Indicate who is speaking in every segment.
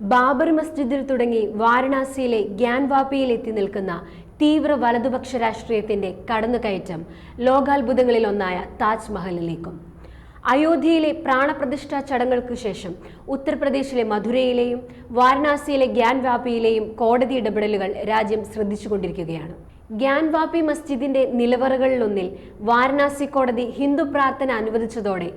Speaker 1: ബാബർ മസ്ജിദിൽ തുടങ്ങി വാരണാസിയിലെ ഗ്യാൻവാപ്പിയിൽ എത്തി നിൽക്കുന്ന തീവ്ര വലതുപക്ഷ രാഷ്ട്രീയത്തിന്റെ കടന്നുകയറ്റം ലോകാത്ഭുതങ്ങളിൽ ഒന്നായ താജ്മഹലിലേക്കും. അയോധ്യയിലെ പ്രാണപ്രതിഷ്ഠാ ചടങ്ങുകൾക്ക് ശേഷം ഉത്തർപ്രദേശിലെ മധുരയിലെയും വാരണാസിയിലെ ഗ്യാൻവാപ്പിയിലെയും കോടതി ഇടപെടലുകൾ രാജ്യം ശ്രദ്ധിച്ചുകൊണ്ടിരിക്കുകയാണ്. ഗ്യാൻവാപ്പി മസ്ജിദിന്റെ നിലവറകളിലൊന്നിൽ വാരണാസി കോടതി ഹിന്ദു പ്രാർത്ഥന അനുവദിച്ചതോടെ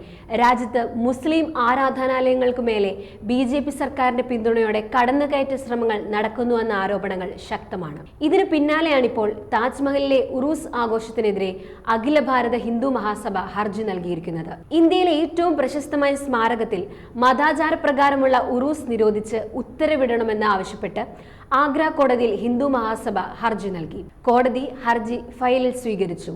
Speaker 1: രാജ്യത്ത് മുസ്ലിം ആരാധനാലയങ്ങൾക്കു മേലെ ബി ജെ പി സർക്കാരിന്റെ പിന്തുണയോടെ കടന്നുകയറ്റ ശ്രമങ്ങൾ നടക്കുന്നുവെന്ന ആരോപണങ്ങൾ ശക്തമാണ്. ഇതിനു പിന്നാലെയാണിപ്പോൾ താജ്മഹലിലെ ഉറൂസ് ആഘോഷത്തിനെതിരെ അഖില ഭാരത ഹിന്ദു മഹാസഭ ഹർജി നൽകിയിരിക്കുന്നത്. ഇന്ത്യയിലെ ഏറ്റവും പ്രശസ്തമായ സ്മാരകത്തിൽ മതാചാരപ്രകാരമുള്ള ഉറൂസ് നിരോധിച്ച് ഉത്തരവിടണമെന്ന് ആവശ്യപ്പെട്ട് ആഗ്ര കോടതിയിൽ ഹിന്ദു മഹാസഭ ഹർജി നൽകി. കോടതി ഹർജി ഫയലിൽ സ്വീകരിച്ചു.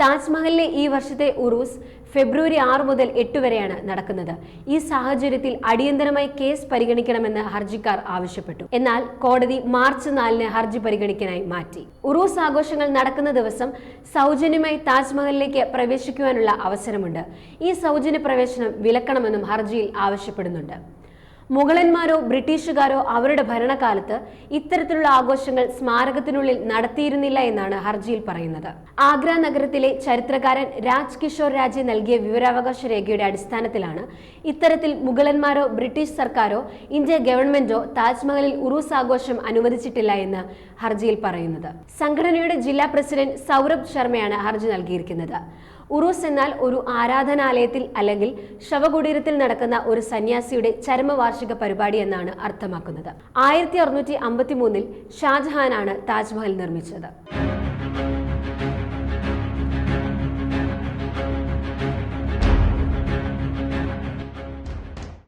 Speaker 1: താജ്മഹലിലെ ഈ വർഷത്തെ ഉറൂസ് ഫെബ്രുവരി ആറ് മുതൽ എട്ട് വരെയാണ് നടക്കുന്നത്. ഈ സാഹചര്യത്തിൽ അടിയന്തരമായി കേസ് പരിഗണിക്കണമെന്ന് ഹർജിക്കാർ ആവശ്യപ്പെട്ടു. എന്നാൽ കോടതി മാർച്ച് നാലിന് ഹർജി പരിഗണിക്കാനായി മാറ്റി. ഉറൂസ് ആഘോഷങ്ങൾ നടക്കുന്ന ദിവസം സൗജന്യമായി താജ്മഹലിലേക്ക് പ്രവേശിക്കുവാനുള്ള അവസരമുണ്ട്. ഈ സൗജന്യ പ്രവേശനം വിലക്കണമെന്നും ഹർജിയിൽ ആവശ്യപ്പെടുന്നുണ്ട്. മുഗളന്മാരോ ബ്രിട്ടീഷുകാരോ അവരുടെ ഭരണകാലത്ത് ഇത്തരത്തിലുള്ള ആഘോഷങ്ങൾ സ്മാരകത്തിനുള്ളിൽ നടത്തിയിരുന്നില്ല എന്നാണ് ഹർജിയിൽ പറയുന്നത്. ആഗ്ര നഗരത്തിലെ ചരിത്രകാരൻ രാജ് കിഷോർ രാജെ നൽകിയ വിവരാവകാശ രേഖയുടെ അടിസ്ഥാനത്തിലാണ് ഇത്തരത്തിൽ മുഗളന്മാരോ ബ്രിട്ടീഷ് സർക്കാരോ ഇന്ത്യ ഗവൺമെന്റോ താജ്മഹലിൽ ഉറൂസ് ആഘോഷം അനുവദിച്ചിട്ടില്ല എന്ന് ഹർജിയിൽ പറയുന്നത്. സംഘടനയുടെ ജില്ലാ പ്രസിഡന്റ് സൗരഭ് ശർമ്മയാണ് ഹർജി നൽകിയിരിക്കുന്നത്. ഉറൂസ് എന്നാൽ ഒരു ആരാധനാലയത്തിൽ അല്ലെങ്കിൽ ശവകുടീരത്തിൽ നടക്കുന്ന ഒരു സന്യാസിയുടെ ചരമവാർഷിക പരിപാടി എന്നാണ് അർത്ഥമാക്കുന്നത്. ആയിരത്തി അറുന്നൂറ്റി അമ്പത്തി മൂന്നിൽ ഷാജഹാനാണ് താജ്മഹൽ നിർമ്മിച്ചത്.